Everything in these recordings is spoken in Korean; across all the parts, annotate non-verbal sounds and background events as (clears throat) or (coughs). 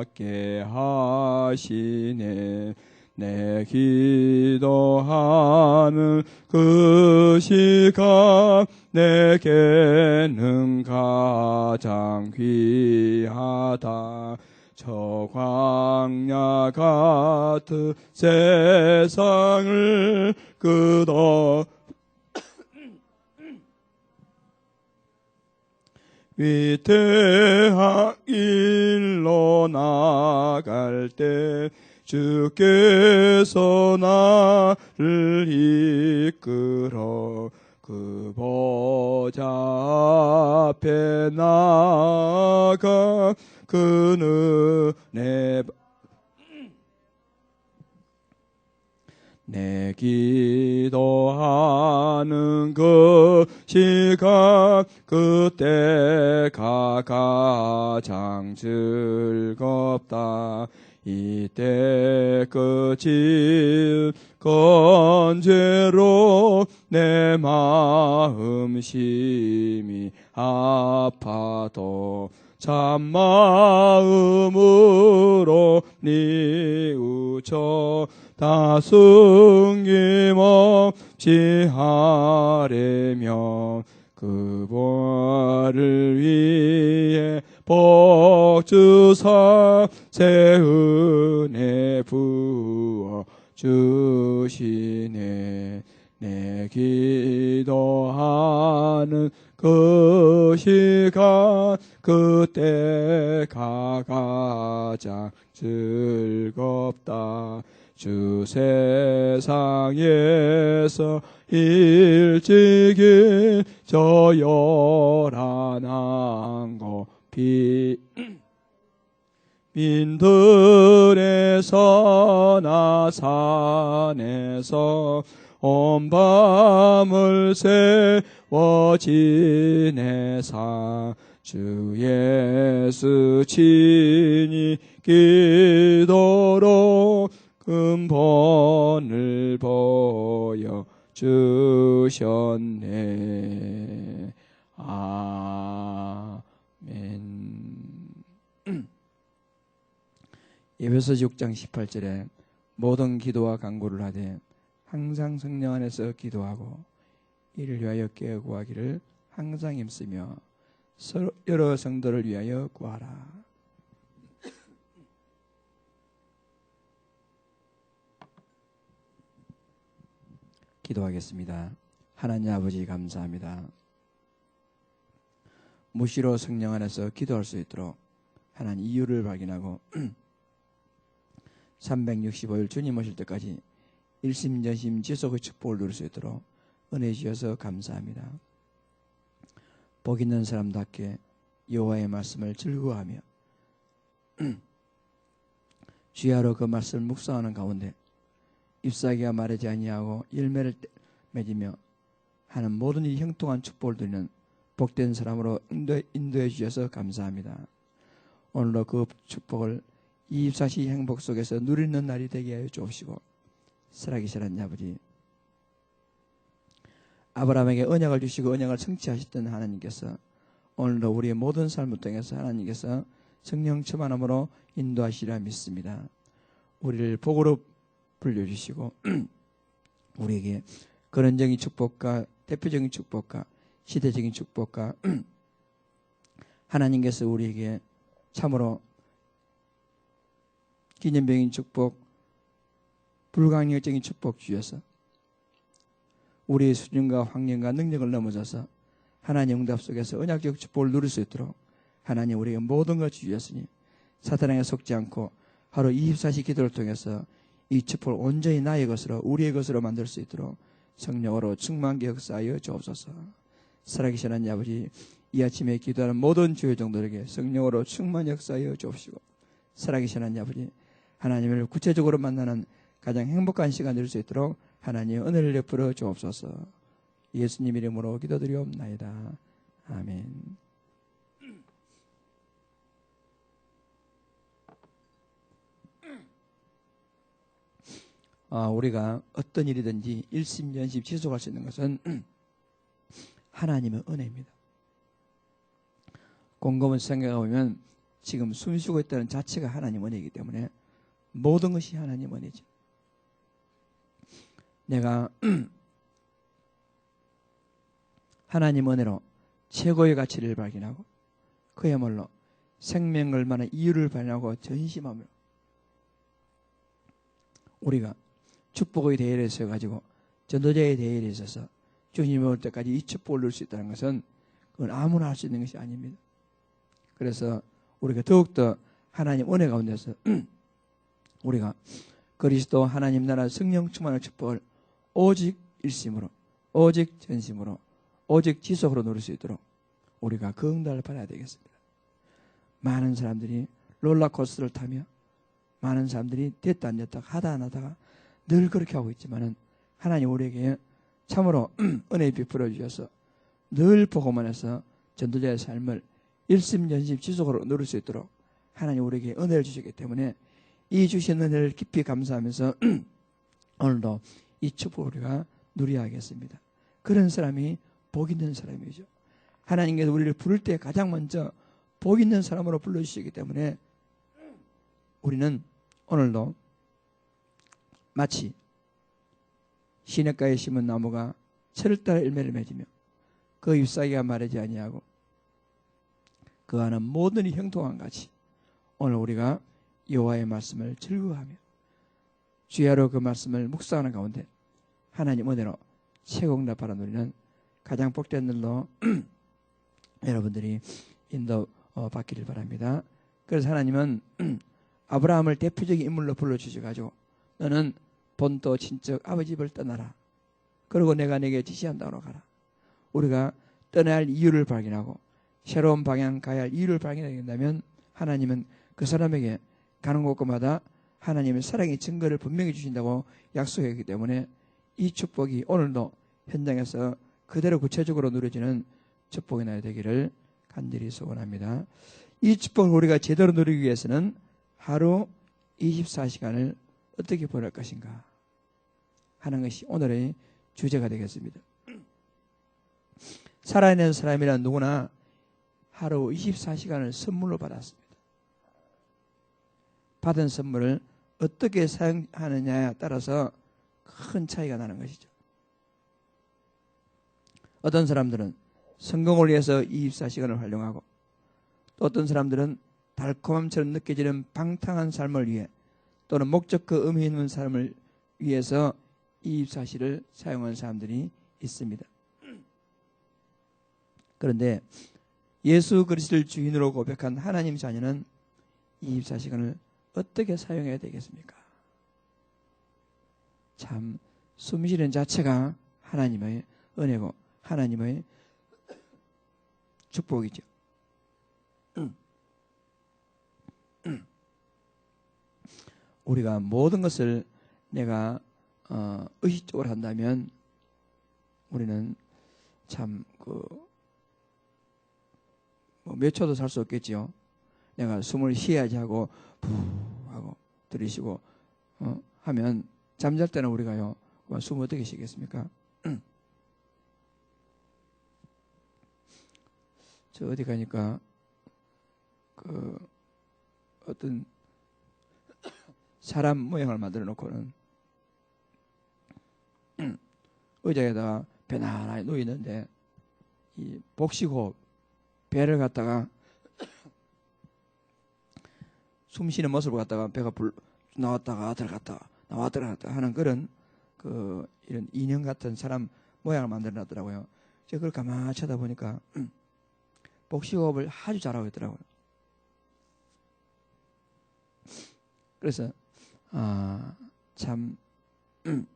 받게 하시네. 내 기도하는 그 시간 내게는 가장 귀하다. 저 광야 같은 세상을 끝어 위태한 일로 나갈 때 주께서 나를 이끌어 그 보좌 앞에 나가 그는 내, 내 기도하는 그 시간 그때가 가장 즐겁다. 이때 끝일 건제로 내 마음 심히 아파도 참 마음으로 니우쳐 다 숨김없이 하려면 그보를 위해 복주사 새 은혜 부어 주시네. 내 기도하는 그 시간 그때가 가장 즐겁다. 주 세상에서 일찍이 저 요란한 곳비 (clears throat) 민들에서 나 산에서 온 밤을 세워 지내사. 주 예수 친히 기도로 근본을 보여 주셨네. 아멘. (clears throat) 에베소 6장 18절에 모든 기도와 간구를 하되 항상 성령 안에서 기도하고 이를 위하여 깨어 구하기를 항상 힘쓰며 여러 성도를 위하여 구하라. 기도하겠습니다. 하나님 아버지 감사합니다. 무시로 성령 안에서 기도할 수 있도록 하나님 이유를 발견하고 (clears throat) 365일 주님 오실 때까지 일심 전심 지속의 축복을 누릴 수 있도록 은혜 주셔서 감사합니다. 복 있는 사람답게 여호와의 말씀을 즐거워하며 (clears throat) 주야로 그 말씀을 묵상하는 가운데 잎사귀가 마르지 아니하고 열매를 맺으며 하는 모든 이 형통한 축복을 드리는 복된 사람으로 인도해 주셔서 감사합니다. 오늘도 그 축복을 24시 행복 속에서 누리는 날이 되게 하여 주옵시고 살아계신 하나님 아버지 아브라함에게 언약을 주시고 언약을 성취하셨던 하나님께서 오늘도 우리의 모든 삶을 통해서 하나님께서 성령 충만함으로 인도하시리라 믿습니다. 우리를 복으로 불려주시고 (clears throat) 우리에게 근원적인 축복과 대표적인 축복과 시대적인 축복과 (clears throat) 하나님께서 우리에게 참으로 기념병인 축복, 불가항력적인 축복 주셔서 우리의 수준과 환경과 능력을 넘어져서 하나님 응답 속에서 언약적 축복을 누릴 수 있도록 하나님 우리에게 모든 것 주셨으니 사탄에게 속지 않고 하루 24시 기도를 통해서 이 축복을 온전히 나의 것으로 우리의 것으로 만들 수 있도록 성령으로 충만하게 역사하여 주옵소서. 살아계신 하나님 아버지 이 아침에 기도하는 모든 주의 종들에게 성령으로 충만 역사하여 주옵시고 살아계신 하나님 아버지 하나님을 구체적으로 만나는 가장 행복한 시간 될 수 있도록 하나님 은혜를 베풀어 주옵소서. 예수님 이름으로 기도드리옵나이다. 아멘. 우리가 어떤 일이든지 일심전심 지속할 수 있는 것은 (clears throat) 하나님의 은혜입니다. 곰곰은 생각해 보면 지금 숨쉬고 있다는 자체가 하나님 은혜이기 때문에 모든 것이 하나님 은혜죠. 내가 (clears throat) 하나님 은혜로 최고의 가치를 발견하고 그야말로 생명을 만한 이유를 발견하고 전심함으로 우리가 축복의 대회에 서 가지고 전도자의 대회에 있어서 주님이 올 때까지 이 축복을 누릴 수 있다는 것은 그건 아무나 할 수 있는 것이 아닙니다. 그래서 우리가 더욱더 하나님 은혜 가운데서 (clears throat) 우리가 그리스도 하나님 나라 성령 충만의 축복을 오직 일심으로 오직 전심으로 오직 지속으로 누릴 수 있도록 우리가 그 응답을 받아야 되겠습니다. 많은 사람들이 롤러코스터를 타며 많은 사람들이 됐다 안 됐다 하다 안 하다가 늘 그렇게 하고 있지만은 하나님 우리에게 참으로 은혜 베풀어 주셔서 늘 보고만 해서 전도자의 삶을 일심전심 지속으로 누릴 수 있도록 하나님 우리에게 은혜를 주시기 때문에 이 주신 은혜를 깊이 감사하면서 (clears throat) 오늘도 이 축복을 우리가 누려야 하겠습니다. 그런 사람이 복 있는 사람이죠. 하나님께서 우리를 부를 때 가장 먼저 복 있는 사람으로 불러주시기 때문에 우리는 오늘도 마치 시냇가에 심은 나무가 철을 따라 열매를 맺으며 그 잎사귀가 마르지 아니하고 그 안은 모든 이 형통한 같이 오늘 우리가 여호와의 말씀을 즐거워하며 주야로 그 말씀을 묵상하는 가운데 하나님 은혜로 최공답 바라 누리는 가장 복된 늘로 (clears throat) 여러분들이 인도 어, 받기를 바랍니다. 그래서 하나님은 (clears throat) 아브라함을 대표적인 인물로 불러주셔가지고 너는 본토 친척 아버지 집을 떠나라. 그리고 내가 내게 지시한다고 가라. 우리가 떠나야 할 이유를 발견하고 새로운 방향 가야 할 이유를 발견하게 된다면 하나님은 그 사람에게 가는 곳마다 하나님의 사랑의 증거를 분명히 주신다고 약속했기 때문에 이 축복이 오늘도 현장에서 그대로 구체적으로 누려지는 축복이 나야 되기를 간절히 소원합니다. 이 축복을 우리가 제대로 누리기 위해서는 하루 24시간을 어떻게 보낼 것인가 하는 것이 오늘의 주제가 되겠습니다. 살아있는 사람이란 누구나 하루 24시간을 선물로 받았습니다. 받은 선물을 어떻게 사용하느냐에 따라서 큰 차이가 나는 것이죠. 어떤 사람들은 성공을 위해서 24시간을 활용하고 또 어떤 사람들은 달콤함처럼 느껴지는 방탕한 삶을 위해 또는 목적과 의미 있는 삶을 위해서 24시를 사용하는 사람들이 있습니다. 그런데 예수 그리스도를 주인으로 고백한 하나님 자녀는 24시간을 어떻게 사용해야 되겠습니까? 참 숨쉬는 자체가 하나님의 은혜고 하나님의 축복이죠. 우리가 모든 것을 내가 어, 의식적으로 한다면 우리는 참그 뭐몇 초도 살 수 없겠지요. 내가 숨을 쉬어야지 하고 푸 하고 들이쉬고 어, 하면 잠잘 때는 우리가요 숨 어떻게 쉬겠습니까? (clears throat) 저 어디 가니까 그 어떤 사람 모양을 만들어 놓고는 (clears throat) 의자에다가 누워 있는데 이 복식호흡 배를 갖다가 (clears throat) 숨 쉬는 모습을 갖다가 배가 불 나왔다가 들어갔다 나왔다 들어갔다 하는 그런 그 이런 인형 같은 사람 모양을 만들어 놨더라고요. 제가 그걸 가만히 쳐다보니까 (clears throat) 복식호흡을 아주 잘하고 있더라고요. 그래서 아, 참 (clears throat)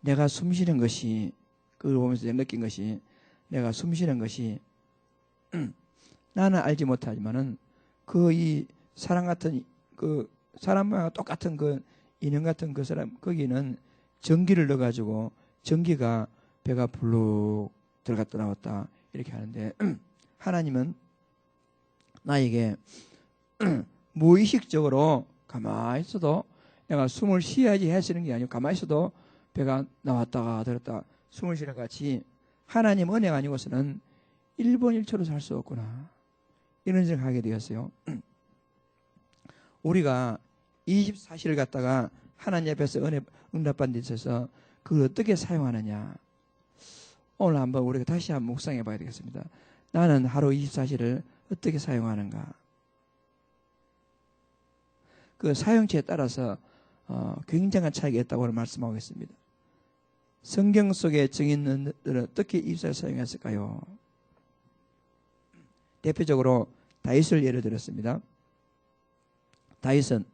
내가 숨 쉬는 것이 그걸 보면서 느낀 것이 내가 숨 쉬는 것이 (clears throat) 나는 알지 못하지만은 그 이 사람 같은 그 사람과 똑같은 그 인형 같은 그 사람 거기는 전기를 넣어가지고 전기가 배가 불룩 들어갔다 나왔다 이렇게 하는데 (clears throat) 하나님은 나에게 무의식적으로 가만히 있어도 내가 숨을 쉬어야지 하시는 게 아니고 가만히 있어도 배가 나왔다가 들었다 숨을 쉬는 같이 하나님 은혜가 아니고서는 1번 1초로 살 수 없구나. 이런 생각을 하게 되었어요. (clears throat) 우리가 24시를 갖다가 하나님 앞에서 은혜 응답받는 데 있어서 그걸 어떻게 사용하느냐. 오늘 한번 우리가 다시 한번 묵상해 봐야 되겠습니다. 나는 하루 24시를 어떻게 사용하는가. 그 사용처에 따라서 어, 굉장한 차이가 있다고 말씀하고 있습니다. 성경 속에 증인들은 어떻게 입사를 사용했을까요? 대표적으로 다윗을 예를 들었습니다. 다윗은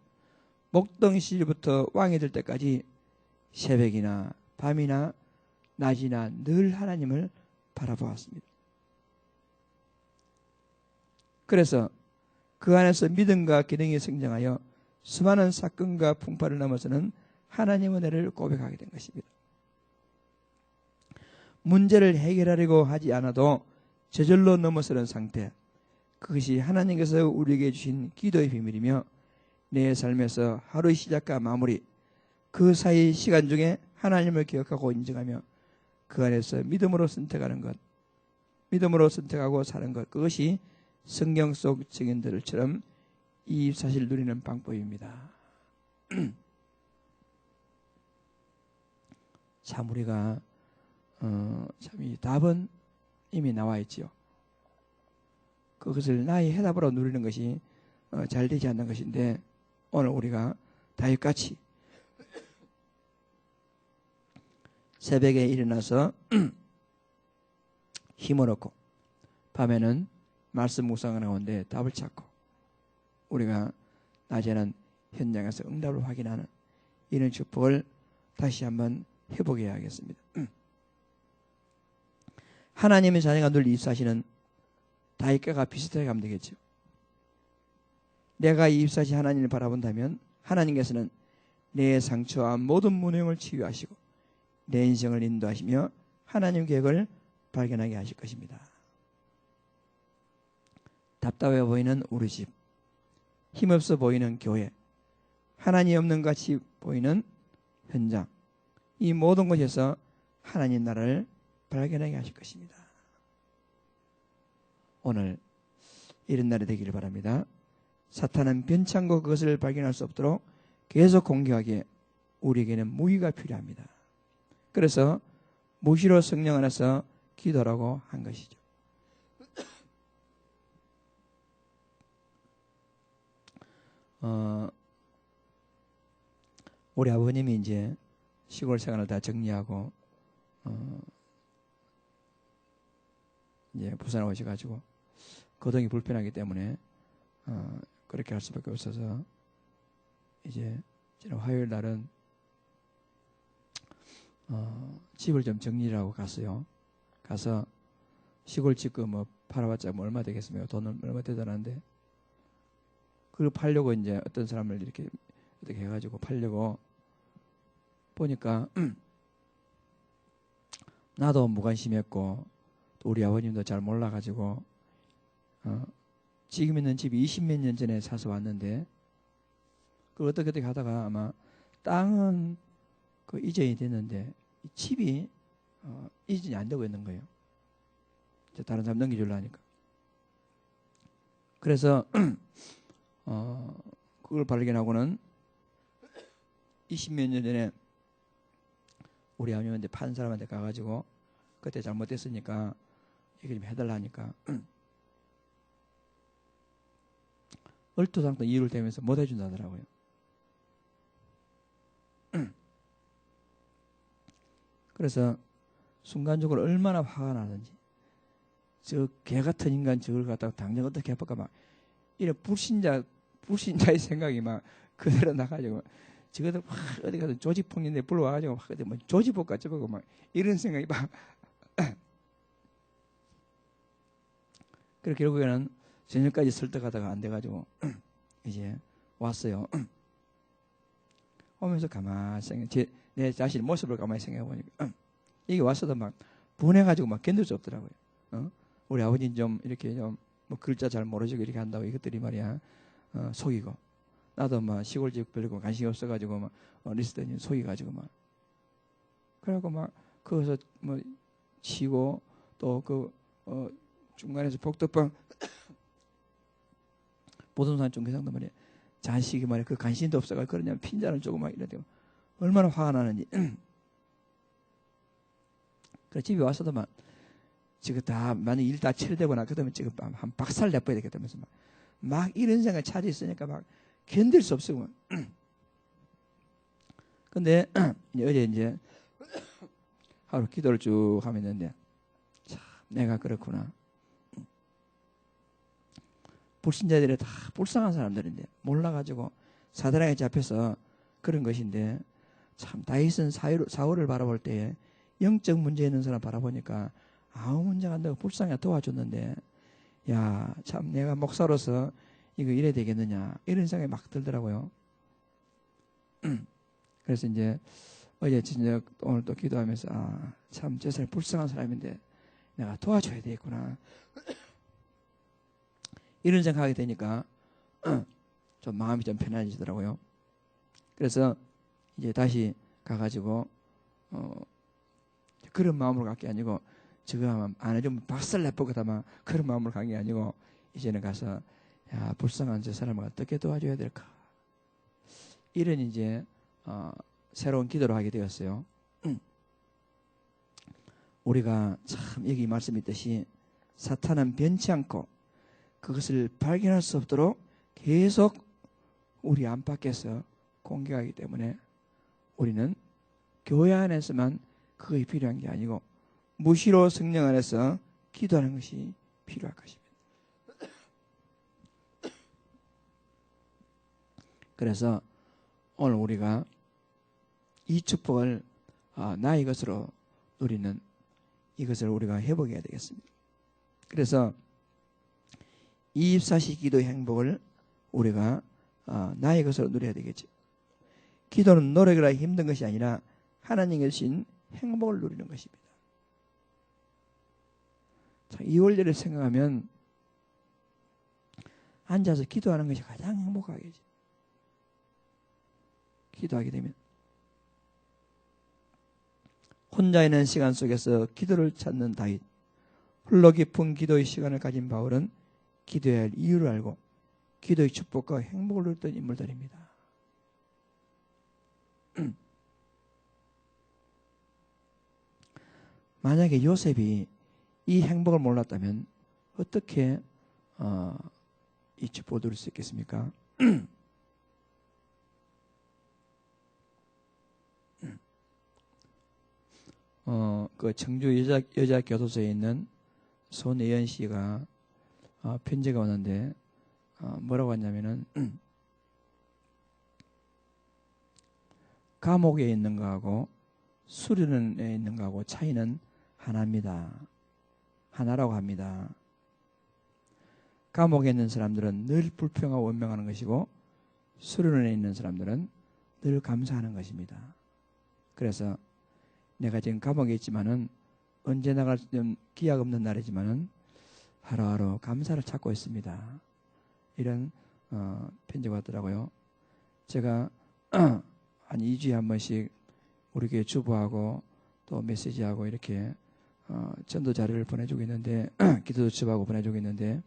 목동 시절부터 왕이 될 때까지 새벽이나 밤이나 낮이나 늘 하나님을 바라보았습니다. 그래서 그 안에서 믿음과 기능이 성장하여 수많은 사건과 풍파를 넘어서는 하나님 은혜를 고백하게 된 것입니다. 문제를 해결하려고 하지 않아도 저절로 넘어서는 상태. 그것이 하나님께서 우리에게 주신 기도의 비밀이며 내 삶에서 하루의 시작과 마무리, 그 사이 시간 중에 하나님을 기억하고 인정하며 그 안에서 믿음으로 선택하는 것, 믿음으로 선택하고 사는 것, 그것이 성경 속 증인들처럼 이 사실 누리는 방법입니다. (clears throat) 참 우리가 어, 참이 답은 이미 나와 있지요. 그것을 나의 해답으로 누리는 것이 어, 잘 되지 않는 것인데 오늘 우리가 다윗같이 (clears throat) 새벽에 일어나서 (clears throat) 힘을 얻고 밤에는 말씀 묵상을 하는데 답을 찾고 우리가 낮에는 현장에서 응답을 확인하는 이런 축복을 다시 한번 해보게 해야겠습니다. 하나님의 자녀가 늘 입사시는 다윗가가 비슷하게 가면 되겠죠. 내가 입사시 하나님을 바라본다면 하나님께서는 내 상처와 모든 무능을 치유하시고 내 인생을 인도하시며 하나님 계획을 발견하게 하실 것입니다. 답답해 보이는 우리 집, 힘없어 보이는 교회, 하나님 없는 같이 보이는 현장, 이 모든 곳에서 하나님 나라를 발견하게 하실 것입니다. 오늘 이런 날이 되기를 바랍니다. 사탄은 변창고 그것을 발견할 수 없도록 계속 공격하기에 우리에게는 무기가 필요합니다. 그래서 무시로 성령 안에서 기도라고 한 것이죠. 어, 우리 아버님이 이제 시골 생활을 다 정리하고 어, 이제 부산에 오셔가지고 거동이 불편하기 때문에 어, 그렇게 할 수밖에 없어서 이제 지난 화요일 날은 어, 집을 좀 정리를 하고 갔어요. 가서 시골 집그 뭐 팔아봤자 뭐 얼마 되겠습니까? 돈은 얼마 되잖아는데 그걸 팔려고 이제 어떤 사람을 이렇게 어떻게 해가지고 팔려고 보니까 (clears throat) 나도 무관심했고 또 우리 아버님도 잘 몰라가지고 어, 지금 있는 집이 20몇 년 전에 사서 왔는데 그 어떻게 어떻게 하다가 아마 땅은 그 이전이 됐는데 집이 어, 이전이 안 되고 있는 거예요. 다른 사람 넘겨주려 하니까. 그래서 (clears throat) 어, 그걸 발견하고는 20몇 년 전에 우리 아버님한테 판 사람한테 가가지고 그때 잘못됐으니까 이게 좀 해달라 하니까 (clears throat) 얼토당토 이유를 대면서 못 해준다더라고요. (clears throat) 그래서 순간적으로 얼마나 화가 나든지 저 개 같은 인간 저걸 갖다가 당장 어떻게 해볼까 막 이런 불신자 불신자의 생각이 막 그대로 나가지고 저것들 막 어디 가서 조지폭인데 불러와가지고 막 어디 뭐 조지폭 같이 보고 막 이런 생각이 막 그래 결국에는 저녁까지 설득하다가 안 돼가지고 (clears throat) 이제 왔어요. (clears throat) 오면서 가만히 생각, 내 자신 모습을 가만히 생각해 보니까 (clears throat) 이게 왔어도 막 분해가지고 막 견딜 수 없더라고요. 어? 우리 아버님 좀 이렇게 좀 뭐 글자 잘 모르시고 이렇게 한다고 이것들이 말이야 어, 속이고 나도 막 시골집 별로 관심이 없어가지고 막 어렸을 때는 속이가지고 막 그래갖고 막 거기서 뭐 치고 또그 어, 중간에서 복덕방 (coughs) 보동산 중개상도 말이야. 자식이 말이야. 그 관심도 없어가 그러냐 핀잔을 조금 막 이러대. 얼마나 화가 나는지. (coughs) 그래 집에 와서도 막 지금 다 만약 일 다 처리되거나 그다음에 지금 한 박살 내버야 되겠다면서 막, 막 이런 생각 차지 있으니까 막 견딜 수 없어. (clears throat) 근데 (clears throat) 어제 이제 (clears throat) 하루 기도를 쭉 하면 있는데 참 내가 그렇구나. 불신자들이 다 불쌍한 사람들인데 몰라가지고 사단에게 잡혀서 그런 것인데 참 다윗은 사울을 바라볼 때에 영적 문제 있는 사람 바라보니까 아무 문제가 안 되고 불쌍해 도와줬는데 야 참 내가 목사로서 이거 이래야 되겠느냐 이런 생각이 막 들더라고요. (clears throat) 그래서 이제 어제 진짜 오늘 또 기도하면서 아참 저 사람 불쌍한 사람인데 내가 도와줘야 되겠구나 (clears throat) 이런 생각하게 되니까 (clears throat) 좀 마음이 좀 편해지더라고요. 그래서 이제 다시 가가지고 어 그런 마음으로 갈 게 아니고 지금 안 해주면 박살 내보겠다만 그런 마음으로 간 게 아니고 이제는 가서 야 불쌍한 저 사람을 어떻게 도와줘야 될까 이런 이제 어, 새로운 기도를 하게 되었어요. (clears throat) 우리가 참 여기 말씀 있듯이 사탄은 변치 않고 그것을 발견할 수 없도록 계속 우리 안팎에서 공격하기 때문에 우리는 교회 안에서만 그것이 필요한 게 아니고 무시로 성령 안에서 기도하는 것이 필요할 것입니다. 그래서 오늘 우리가 이 축복을 아, 나의 것으로 누리는 이것을 우리가 해보게 되겠습니다. 그래서 24시 기도 행복을 우리가 아, 나의 것으로 누려야 되겠지. 기도는 노력이라 힘든 것이 아니라 하나님의 주신 행복을 누리는 것입니다. 자, 2월절을 생각하면 앉아서 기도하는 것이 가장 행복하겠지. 기도하게 되면 혼자 있는 시간 속에서 기도를 찾는 다윗 홀로 깊은 기도의 시간을 가진 바울은 기도해야 할 이유를 알고 기도의 축복과 행복을 누렸던 인물들입니다. (clears throat) 만약에 요셉이 이 행복을 몰랐다면 어떻게 어, 이 축복을 수 있겠습니까? (clears throat) 어, 그 청주 여자, 여자 교도소에 있는 손예연 씨가 어, 편지가 오는데 어, 뭐라고 했냐면은 감옥에 있는 거하고 수련에 있는 거하고 차이는 하나입니다. 하나라고 합니다. 감옥에 있는 사람들은 늘 불평하고 원명하는 것이고 수련에 있는 사람들은 늘 감사하는 것입니다. 그래서 내가 지금 감옥에 있지만은 언제 나갈 좀 기약 없는 날이지만은 하루하루 감사를 찾고 있습니다. 이런 어, 편지가 왔더라고요. 제가 (clears throat) 한 2주에 한 번씩 우리 교회 주부하고 또 메시지하고 이렇게 어, 전도 자료를 보내주고 있는데 (clears throat) 기도도 집하고 보내주고 있는데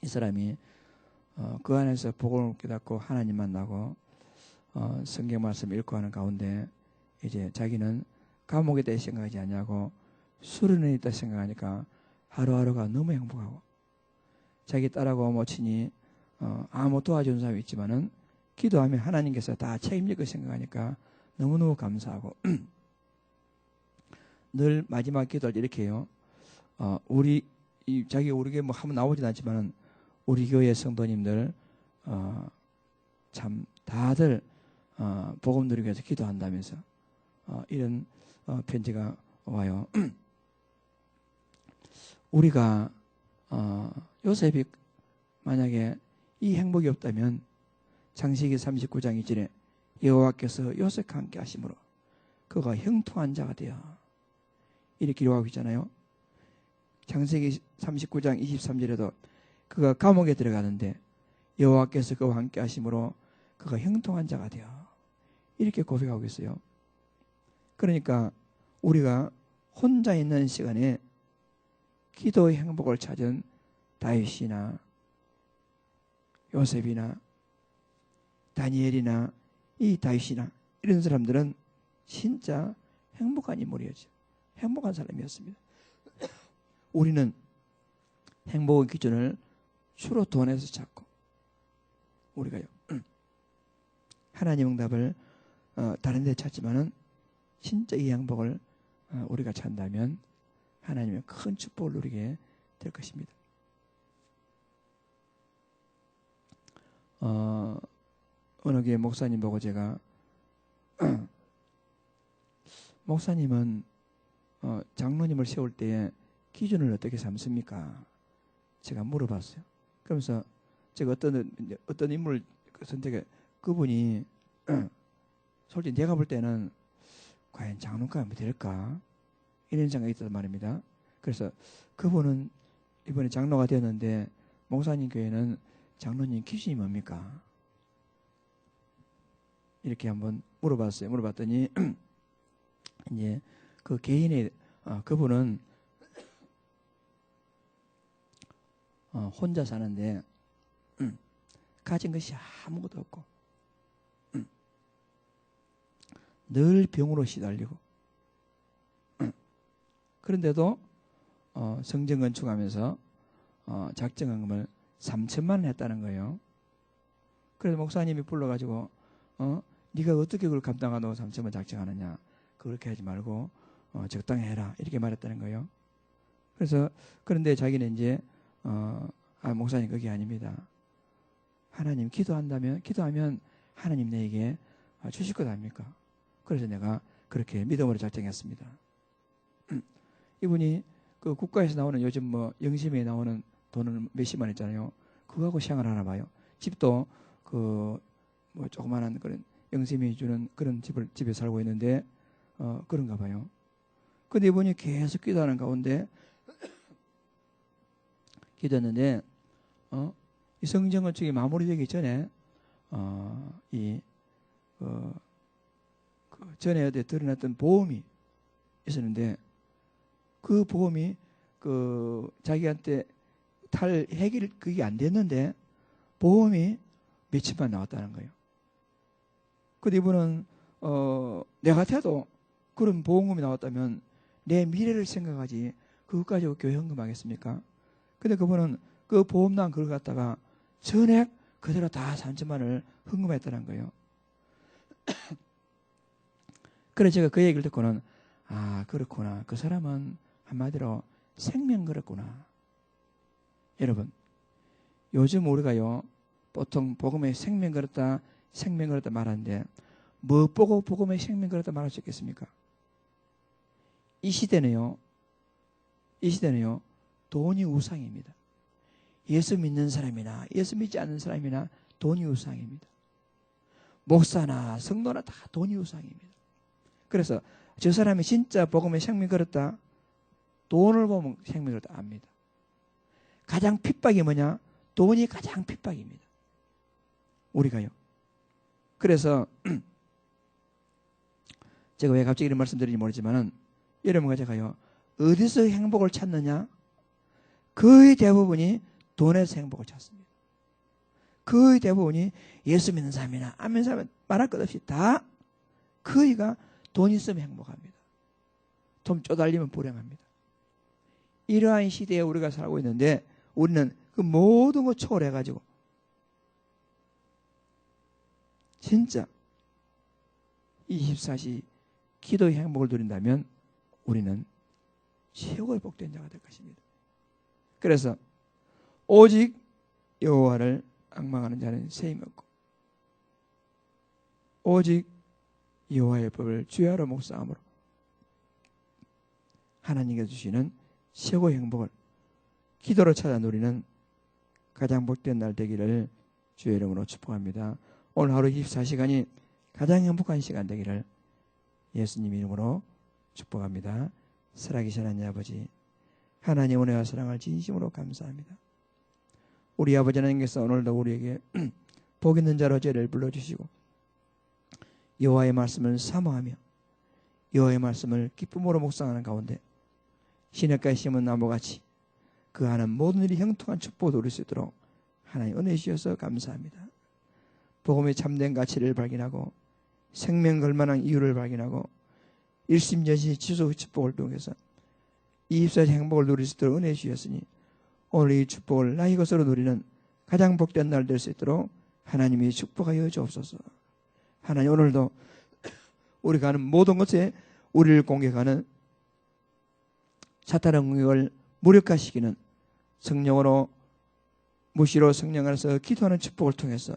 이 사람이 어, 그 안에서 복을 깨닫고 하나님 만나고 어, 성경 말씀 읽고 하는 가운데 이제 자기는 감옥에 대해 생각하지 않냐고 수련에 있다 생각하니까 하루하루가 너무 행복하고 자기 딸하고 모친이 어, 아무 도와준 사람이 있지만은 기도하면 하나님께서 다 책임질 걸 생각하니까 너무너무 감사하고 (clears throat) 늘 마지막 기도할 이렇게 해요. 어, 우리 이 자기 교회 뭐 한번 나오진 않지만은 우리 교회 성도님들 어, 참 다들 어, 복음 누리기 위해서 기도한다면서 어, 이런 어, 편지가 와요. (clears throat) 우리가 어, 요셉이 만약에 이 행복이 없다면 장세기 39장 2절에 여호와께서 요셉과 함께 하심으로 그가 형통한 자가 되어 이렇게 기록하고 있잖아요. 장세기 39장 23절에도 그가 감옥에 들어가는데 여호와께서 그와 함께 하심으로 그가 형통한 자가 되어 이렇게 고백하고 있어요. 그러니까 우리가 혼자 있는 시간에 기도의 행복을 찾은 다윗이나 요셉이나 다니엘이나 이 다윗이나 이런 사람들은 진짜 행복한 인물이었죠. 행복한 사람이었습니다. (coughs) 우리는 행복의 기준을 주로 돈에서 찾고 우리가요 (coughs) 하나님 응답을 어, 다른 데 찾지만은 진짜 이 행복을 어, 우리가 찾는다면 하나님의 큰 축복을 누리게 될 것입니다. 어, 어느 교회 목사님 보고 제가 (coughs) 목사님은 어, 장로님을 세울 때에 기준을 어떻게 삼습니까? 제가 물어봤어요. 그러면서 제가 어떤 어떤 인물을 선택해 그분이 (clears throat) 솔직히 내가 볼 때는 과연 장로가 될까 이런 생각이 있단 말입니다. 그래서 그분은 이번에 장로가 되었는데 목사님 교회는 장로님 기준이 뭡니까? 이렇게 한번 물어봤어요. 물어봤더니 (clears throat) 이제 그 개인의 어, 그분은 어, 혼자 사는데 음, 가진 것이 아무것도 없고 음, 늘 병으로 시달리고 음, 그런데도 어, 성전 건축하면서 어, 작정금을 3천만 원 했다는 거예요. 그래서 목사님이 불러가지고 어, 네가 어떻게 그걸 감당하노 3천만 원 작정하느냐 그렇게 하지 말고 어, 적당히 해라 이렇게 말했다는 거예요. 그래서 그런데 자기는 이제 어, 아, 목사님 그게 아닙니다. 하나님 기도한다면 기도하면 하나님 내게 주실 것 아닙니까? 그래서 내가 그렇게 믿음으로 작정했습니다. (clears throat) 이분이 그 국가에서 나오는 요즘 뭐 영심에 나오는 돈을 몇십만 있잖아요. 그거하고 생활하나 봐요. 집도 그 뭐 조그마한 그런 영심이 주는 그런 집을 집에 살고 있는데 어 그런가 봐요. 근데 이분이 계속 기도하는 가운데 기도했는데 어? 이 성전 건축이 마무리되기 전에 어, 이 어, 그 전에 드러났던 보험이 있었는데 그 보험이 그 자기한테 탈 해결 그게 안 됐는데 보험이 몇천만 나왔다는 거예요. 근데 이분은 어, 내 같아도 그런 보험금이 나왔다면 내 미래를 생각하지 그것 가지고 교회 헌금하겠습니까? 근데 그분은 그 보험난 그걸 갖다가 전액 그대로 다 3천만을 헌금했다는 거예요. (coughs) 그래 제가 그 얘기를 듣고는 아 그렇구나 그 사람은 한마디로 생명 걸었구나. 여러분 요즘 우리가요 보통 복음에 생명 걸었다 생명 걸었다 말하는데 뭐 보고 복음에 생명 걸었다 말할 수 있겠습니까? 이 시대는요 이 시대는요 돈이 우상입니다. 예수 믿는 사람이나 예수 믿지 않는 사람이나 돈이 우상입니다. 목사나 성도나 다 돈이 우상입니다. 그래서 저 사람이 진짜 복음에 생명 걸었다. 돈을 보면 생명 걸었다 압니다. 가장 핍박이 뭐냐? 돈이 가장 핍박입니다. 우리가요. 그래서 (clears throat) 제가 왜 갑자기 이런 말씀드리는지 모르지만은 여러분과 제가요 어디서 행복을 찾느냐? 거의 대부분이 돈에서 행복을 찾습니다. 거의 대부분이 예수 믿는 사람이나 안 믿는 사람 말할 것 없이 다 거의가 돈 있으면 행복합니다. 돈 쪼달리면 불행합니다. 이러한 시대에 우리가 살고 있는데 우리는 그 모든 걸 초월해가지고 진짜 24시 기도의 행복을 누린다면 우리는 최고의 복된 자가 될 것입니다. 그래서 오직 여호와를 악망하는 자는 세임 없고 오직 여호와의 법을 주야로 묵상함으로 하나님께 주시는 최고의 행복을 기도로 찾아 누리는 가장 복된 날 되기를 주의 이름으로 축복합니다. 오늘 하루 24시간이 가장 행복한 시간 되기를 예수님 이름으로 축복합니다. 살아계신 하나님 아버지 하나님 은혜와 사랑을 진심으로 감사합니다. 우리 아버지 하나님께서 오늘도 우리에게 (clears throat) 복 있는 자로 죄를 불러주시고 여호와의 말씀을 사모하며 여호와의 말씀을 기쁨으로 묵상하는 가운데 시냇가에 심은 나무같이 그 하는 모든 일이 형통한 축복을 누릴 수 있도록 하나님 은혜 주셔서 감사합니다. 복음의 참된 가치를 발견하고 생명 걸만한 이유를 발견하고 일심전시 지속 축복을 통해서 이 입사의 행복을 누릴 수 있도록 은혜 주셨으니 오늘 이 축복을 나의 것으로 누리는 가장 복된 날 될 수 있도록 하나님이 축복하여 주옵소서. 하나님 오늘도 우리가 하는 모든 것에 우리를 공격하는 사탄의 공격을 무력화시키는 성령으로 무시로 성령 안에서 기도하는 축복을 통해서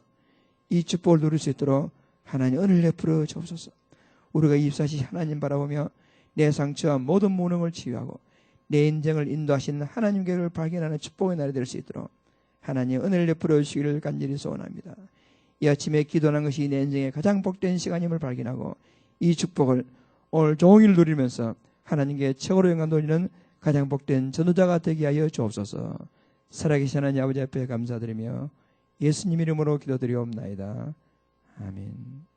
이 축복을 누릴 수 있도록 하나님 은혜를 베풀어 주옵소서. 우리가 입사시 하나님 바라보며 내 상처와 모든 무능을 치유하고 내 인생을 인도하시는 하나님 계획을 발견하는 축복의 날이 될 수 있도록 하나님 은혜를 베풀어 주시기를 간절히 소원합니다. 이 아침에 기도하는 것이 내 인생의 가장 복된 시간임을 발견하고 이 축복을 오늘 종일 누리면서 하나님께 최고로 영광 돌리는 가장 복된 전도자가 되게 하여 주옵소서. 살아계신 하나님 아버지 앞에 감사드리며 예수님 이름으로 기도드리옵나이다. 아멘.